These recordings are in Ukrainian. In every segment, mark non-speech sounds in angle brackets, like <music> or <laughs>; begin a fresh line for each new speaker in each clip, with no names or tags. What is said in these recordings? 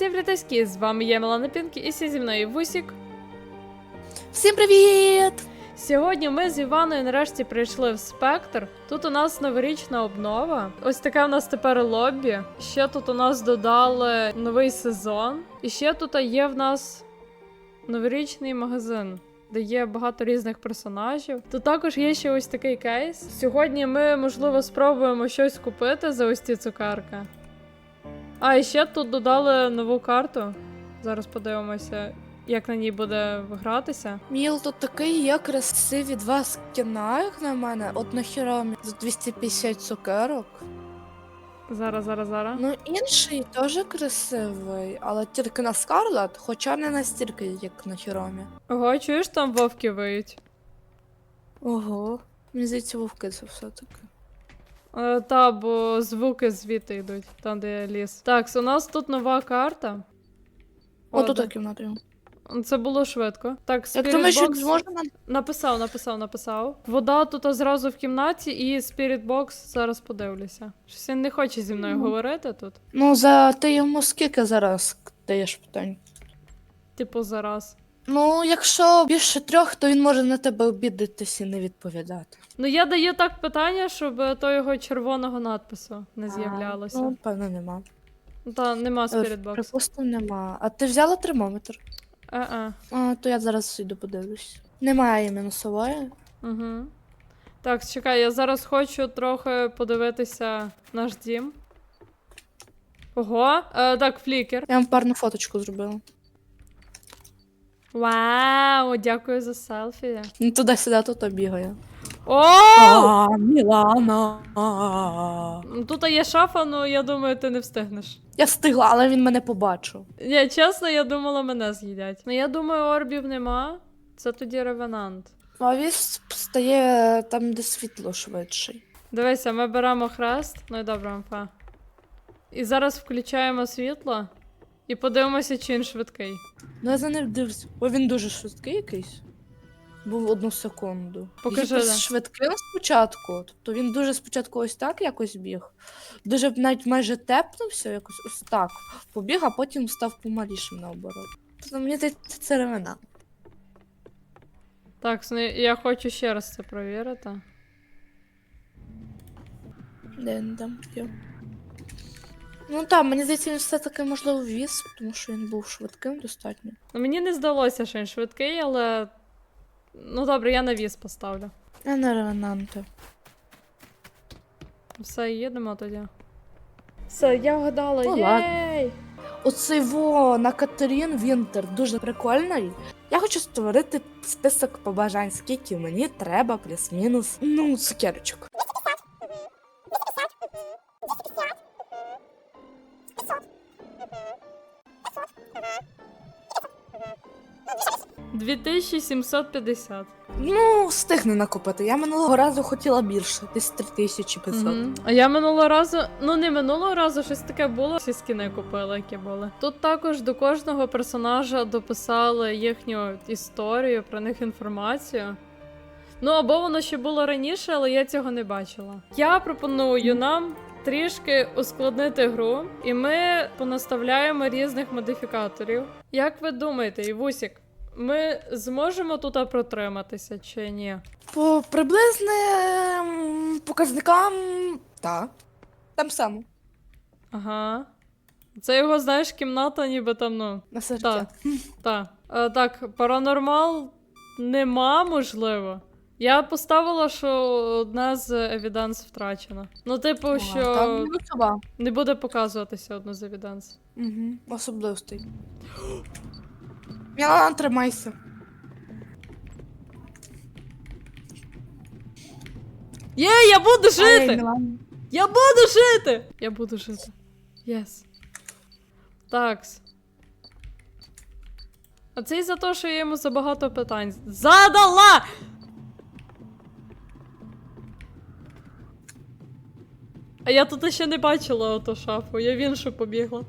Всім привітки, з вами я Мілана Пінкі і сі зі мною Вусік.
Всім привіт!
Сьогодні ми з Іваною нарешті прийшли в спектр. Тут у нас новорічна обнова. Ось таке у нас тепер лобі. Ще тут у нас додали новий сезон. І ще тут є в нас новорічний магазин. Де є багато різних персонажів. Тут також є ще ось такий кейс. Сьогодні ми, можливо, спробуємо щось купити за ось ці цукерки. А, і ще тут додали нову карту. Зараз подивимося, як на ній буде гратися.
Міл тут такий є красиві два скіна, як на мене. От нахіра за 250 цукерок.
Зараз, зараз, зараз.
Ну інший теж красивий, але тільки на Скарлет, хоча не настільки, як на Хіромі.
Ого, чуєш, там вовки виють?
Ого. Мені здається, вовки це все-таки.
Е, та, бо звуки звідти йдуть, там, де ліс. Так, у нас тут нова карта.
О, тут кімната.
Це було швидко. Так,
Як думаєш, він.
Написав, написав, написав. Вода тут зразу в кімнаті, і Spirit Box зараз подивлюся. Щось він не хоче зі мною
Ну.
говорити тут.
Ну, за ти йому скільки зараз даєш питань?
Типу, зараз.
Ну, якщо більше трьох, то він може на тебе обідатись і не відповідати.
Ну, я даю так питання, щоб то його червоного надпису не з'являлося.
Ну, певно, нема.
Та нема
Е,
Spirit Box.
Нема. А ти взяла термометр?
Е-е.
А, то я зараз йду подивлюсь. Немає мінусової.
Угу. Так, чекай, я зараз хочу трохи подивитися наш дім. Ого, е, так, флікер.
Я вам парну фоточку зробила.
Вау, дякую за селфі.
Ну, туди-сюди, тут бігає.
О!
А, Мілана.
Ну, Тут є шафа, ну я думаю, ти не встигнеш.
Я встигла, але він мене побачив.
Ні, чесно, я думала, мене з'їдять. Ну я думаю, орбів нема. Це тоді ревенант.
А він стає там, де світло швидший.
Дивися, ми беремо хрест. Ну і добре, мфа. І зараз включаємо світло і подивимося, чи він швидкий.
Ну, я за ним дивлюсь. Бо він дуже швидкий якийсь. Був одну секунду.
Покажи, да.
швидким спочатку. Тобто він дуже спочатку ось так якось біг. Дуже навіть майже тепнувся, якось ось так. Побіг, а потім став помалішим наоборот. Тобто мені це ревена.
Так, ну, я хочу ще раз це провірити.
Де він там є? Ну так, мені здається, він все-таки можливо віз, тому що він був швидким достатньо.
Ну, мені не здалося, що він швидкий, але. Ну добре, я на віз поставлю.
Я не ревенанти.
Все, їдемо тоді. Все, я вгадала.
Ну,
Єй!
Оцей во на Катерін Вінтер дуже прикольний. Я хочу створити список побажань, скільки мені треба, плюс-мінус. Ну, цукерочок.
– 2750.
Ну, встигну накопити. Я минулого разу хотіла більше, десь 3500.
Мгм. А я минулого разу, ну не минулого разу, щось таке було. Всі скіни купила, які були. Тут також до кожного персонажа дописали їхню історію, про них інформацію. Ну або воно ще було раніше, але я цього не бачила. Я пропоную нам трішки ускладнити гру, і ми понаставляємо різних модифікаторів. Як ви думаєте, Івусік, ми зможемо тут протриматися чи ні?
По приблизним показникам. Так. Там само.
Ага. Це його, знаєш, кімната, ніби там, ну.
На життя.
Так. Е, так, паранормал нема, можливо. Я поставила, що одна з евіданс втрачена. Ну, типу,
А,
що
Там
не буде показуватися одну з евіданс.
Угу. Особливостей. Мілана, тримайся.
Є, я буду
Ай,
жити!
Мілана.
Я буду жити! Я буду жити. Єс. Такс. А це із-за того, що я йому забагато питань задала! А я тут ще не бачила оту шафу, я в іншу побігла.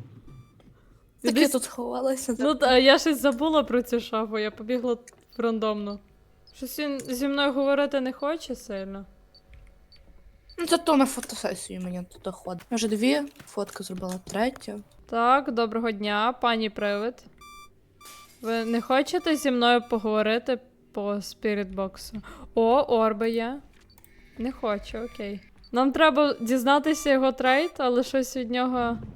Так
Десь-
я тут ховалася.
Ну, та, я щось забула про цю шафу, я побігла рандомно. Щось він зі мною говорити не хоче сильно.
Ну, це то на фотосесію мені тут доходить. Я вже дві фотки зробила, третя.
Так, доброго дня, пані Привид. Ви не хочете зі мною поговорити по спірітбоксу? О, орби є. Не хочу, окей. Нам треба дізнатися його трейд, але щось від нього. <gasps>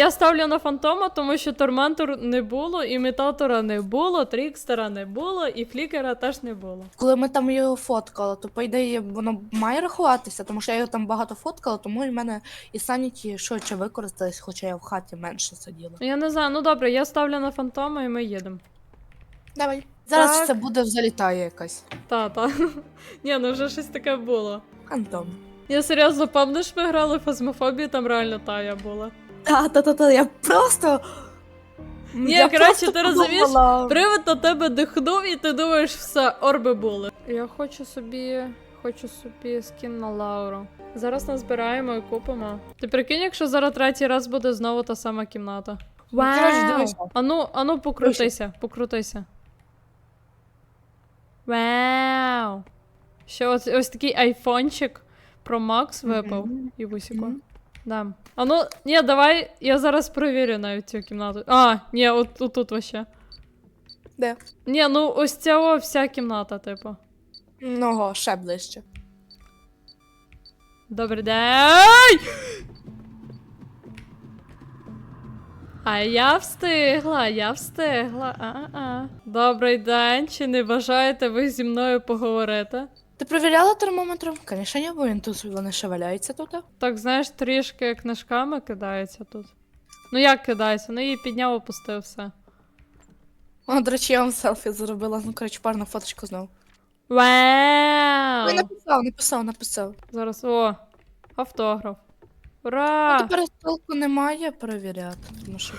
Я ставлю на фантома, тому що торментор не було, імітатора не було, трікстера не було, і флікера теж не було.
Коли ми там його фоткали, то по ідеї воно має рахуватися, тому що я його там багато фоткала, тому і в мене і саніті швидше використались, хоча я в хаті менше сиділа.
Я не знаю, ну добре, я ставлю на фантома і ми їдемо.
Давай. Зараз
Так.
це буде залітає якась.
Та, та. <laughs> Ні, ну вже щось таке було.
Антон.
Я серйозно пам'ятаєш, ми грали в фазмофобію, там реально тая була.
Та, та, та, та, я просто.
Ні,
я
коротше,
просто
ти розумієш,
подумала.
Привид на тебе дихнув, і ти думаєш, все, орби були. Я хочу собі. Хочу собі скін на Лауру. Зараз назбираємо і купимо. Ти прикинь, якщо зараз третій раз буде знову та сама кімната.
Ну, коротше, дивися.
Ану, ану, покрутися, покрутися. Вау! Ще ось, ось такий айфончик Pro Max випав.
Мгм.
І вусіко. Да. А ну, ні, давай, я зараз перевірю навіть цю кімнату. А, ні, от тут, тут вообще.
Де?
Ні, ну ось ця о, вся кімната, типу.
Ного, ще ближче.
Добрий день! А я встигла, я встигла. А-а. Добрий день. Чи не бажаєте ви зі мною поговорити?
Ти перевіряла термометром? Звісно, ні, бо він тут вони шевеляється тут.
Так, знаєш, трішки книжками кидається тут. Ну як кидається? Ну її підняв, опустив все.
О, до речі, я вам селфі зробила. Ну, коротше, парна фоточку знову.
Вау!
Він написав, написав, написав.
Зараз, о, автограф.
А
Ура!
тепер толку немає перевіряти, тому що.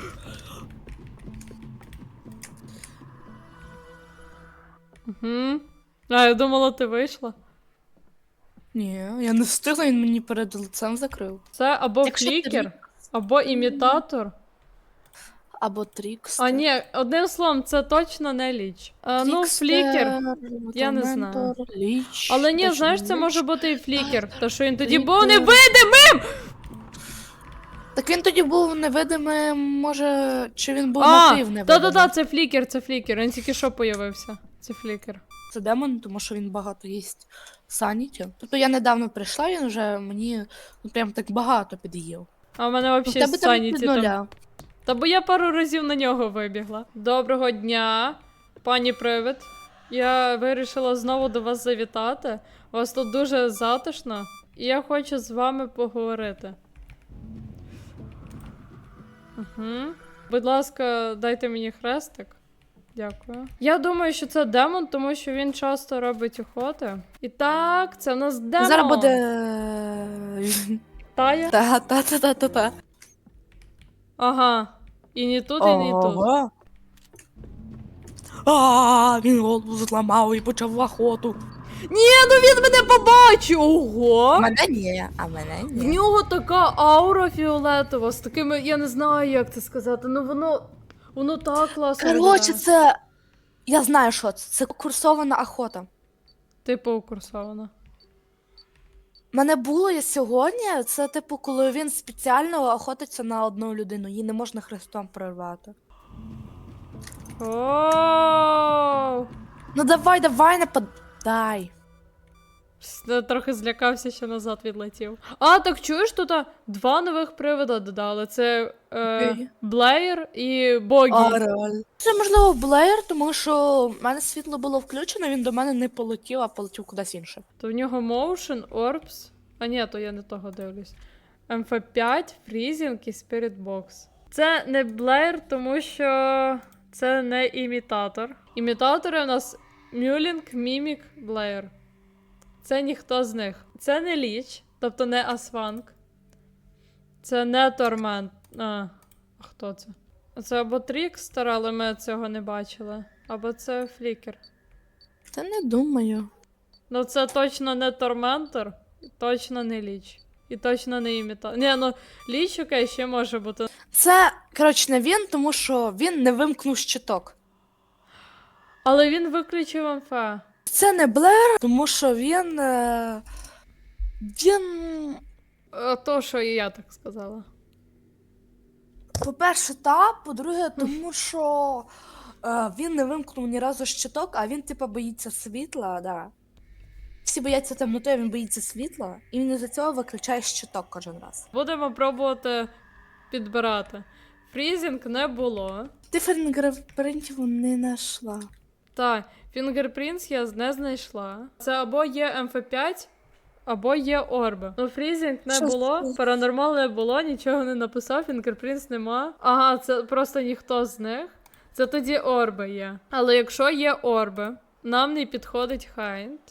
Угу. А, я думала, ти вийшла.
Ні, я не встигла, він мені перед лицем закрив.
Це або
Якщо
флікер,
Трікс-
або імітатор.
Або Трікс.
А ні, одним словом, це точно не ліч. А, ну, флікер. я не знаю.
Ліч,
Але ні, знаєш, це може бути і флікер, то що він тоді був невидимим!
Так він тоді був невидимий, може, чи він був
А,
мотив невидимий?
та-та-та, це флікер, це флікер. Він тільки що появився. Це флікер.
Це демон, тому що він багато їсть саніті. Тобто я недавно прийшла, він вже мені ну, прям так багато під'їв.
А в мене
Ну, в
взагалі
тебе там
саніті
від
там.
нуля.
Та бо я пару разів на нього вибігла. Доброго дня, пані Привид. Я вирішила знову до вас завітати. У вас тут дуже затишно, і я хочу з вами поговорити. Угу. Будь ласка, дайте мені хрестик. Дякую. Я думаю, що це демон, тому що він часто робить охоти. І так, це в нас демон.
Зараз буде.
Тая.
Та, та, та, та, та, та.
Ага. І не тут, і не тут.
Ого. А, він голову зламав і почав охоту.
Ні, ну він мене побачив! Ого!
Мене ні, а мене
В
ні.
нього така аура фіолетова з такими, я не знаю, як це сказати, ну воно. Воно так класно.
Коротше,
виглядає.
це. Я знаю, що це. Це курсована охота.
Типу курсована.
Мене було і сьогодні. Це типу, коли він спеціально охотиться на одну людину, її не можна хрестом прорвати.
Ооо!
Ну давай, давай, нападай.
Я трохи злякався, що назад відлетів. А, так чуєш, тут два нових привода додали. Це е, Блеєр і Богі.
А, реально. Це можливо Блеєр, тому що в мене світло було включено, він до мене не полетів, а полетів кудись інше.
То в нього Motion, Orbs. А ні, то я не того дивлюсь. МФ5, Freezing і Spirit Box. Це не Блеєр, тому що це не імітатор. Імітатори у нас Мюлінг, Мімік, Блеєр. Це ніхто з них. Це не Ліч, тобто не Асванг. Це не Тормент. А, а хто це? Це або Трікстер, але ми цього не бачили. Або це Флікер.
Та не думаю.
Ну, це точно не Торментор, точно не Ліч. І точно не імітатор. Ні, ну Ліч, окей, ще може бути.
Це, коротше, не він, тому що він не вимкнув щиток.
Але він виключив МФ.
Це не Блер, тому що він. е, Він.
Е, То, що і я так сказала.
По-перше, та, по-друге, тому що е, він не вимкнув ні разу щиток, а він, типа, боїться світла, да. Всі бояться темноти, а він боїться світла, і він із-за цього виключає щиток кожен раз.
Будемо пробувати підбирати. Фрізінг не було.
Ти фінгерпринтів не знайшла.
Так, фінгерпринтс я не знайшла. Це або є МФ5, або є орби. Ну, фрізінг не було, паранормал не було, нічого не написав, фінгерпринтс нема. Ага, це просто ніхто з них. Це тоді орби є. Але якщо є орби, нам не підходить Хайнт.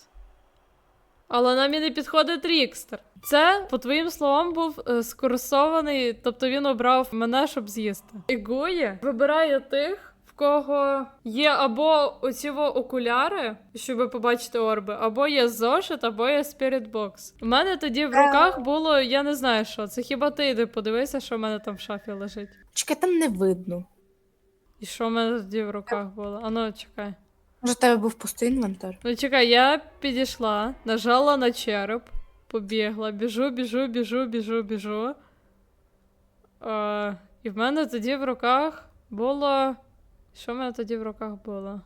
Але нам і не підходить Рікстер. Це, по твоїм словам, був е, скурсований, тобто він обрав мене, щоб з'їсти. Ігує вибирає тих, кого є або оці окуляри, щоб побачити орби, або є зошит, або є спірітбокс. У мене тоді в руках було, я не знаю що. Це хіба ти йди подивися, що в мене там в шафі лежить.
Чекай, там не видно.
І що в мене тоді в руках було? Ану, чекай.
Може, в тебе був пустий інвентар?
Ну чекай, я підійшла, нажала на череп, побігла, біжу, біжу, біжу, біжу, біжу. Е, і в мене тоді в руках було. Що в мене тоді в руках було?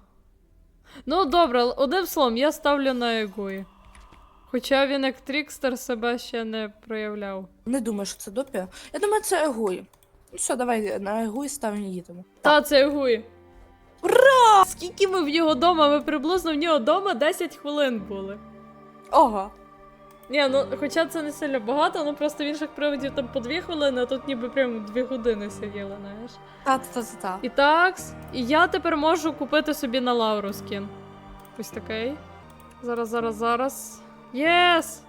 Ну, добре, одним словом, я ставлю на Егуї. Хоча він як трікстер себе ще не проявляв.
Не думаю, що це допі. Я думаю, це Егуй. Ну все, давай на Егуй ставимо і їдемо.
Та, це Егуї. Ура! Скільки ми в нього дома? Ми приблизно в нього дома 10 хвилин були.
Ого.
Ні, ну хоча це не сильно багато, ну просто в інших приводів там по дві хвилини, а тут ніби прям дві години сиділи, знаєш.
Та-та-та-та.
І так, і я тепер можу купити собі на Лауру скін. Ось такий. Зараз, зараз, зараз. Єс!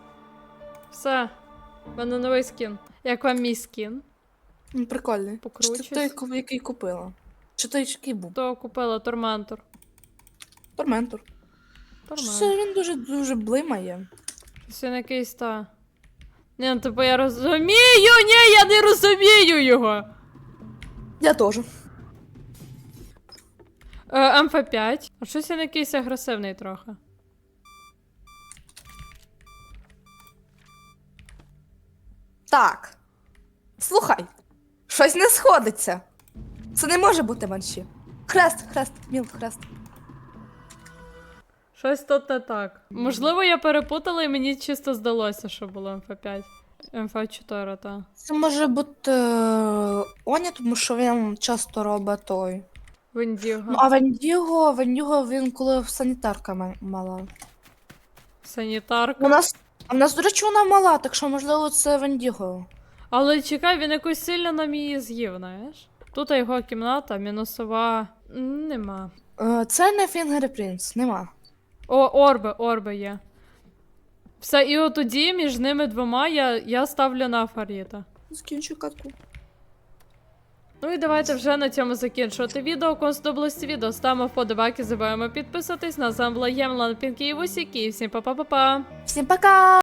Все. У мене новий скін. Як вам мій скін?
Прикольний.
Покручусь.
ти той, який купила? Чи той, який був?
То купила Торментор.
Торментор.
Торментор.
Це він дуже дуже блимає.
Це він якийсь та. Ні, ну типу я розумію, ні, я не розумію його.
Я теж.
Е, МФ5. А щось він якийсь агресивний трохи.
Так. Слухай, щось не сходиться. Це не може бути менші. Хрест, хрест, міл, хрест.
Щось тут не так. Можливо, я перепутала і мені чисто здалося, що було МФ5. МФ4, та.
Це може бути е, Оня, тому що він часто робить той.
Вендіго.
Ну, а Вендіго, Вендіго він коли санітарка ма- мала.
Санітарка.
У нас, а в нас, до речі, вона мала, так що, можливо, це Вендіго.
Але чекай, він якось сильно нам її з'їв, знаєш? Тут його кімната, мінусова. М, Нема.
Е, Це не Фінгерпринц, нема.
О, орби, орби є. Все, і от тоді між ними двома я, я ставлю на Фаріта.
Закінчу катку.
Ну і давайте вже на цьому закінчувати відео. Кому сподобалось відео, ставимо вподобайки, забуваємо підписатись. На з вами була Ємла, Пінкі і Вусіки. Всім па-па-па-па!
Всім пока!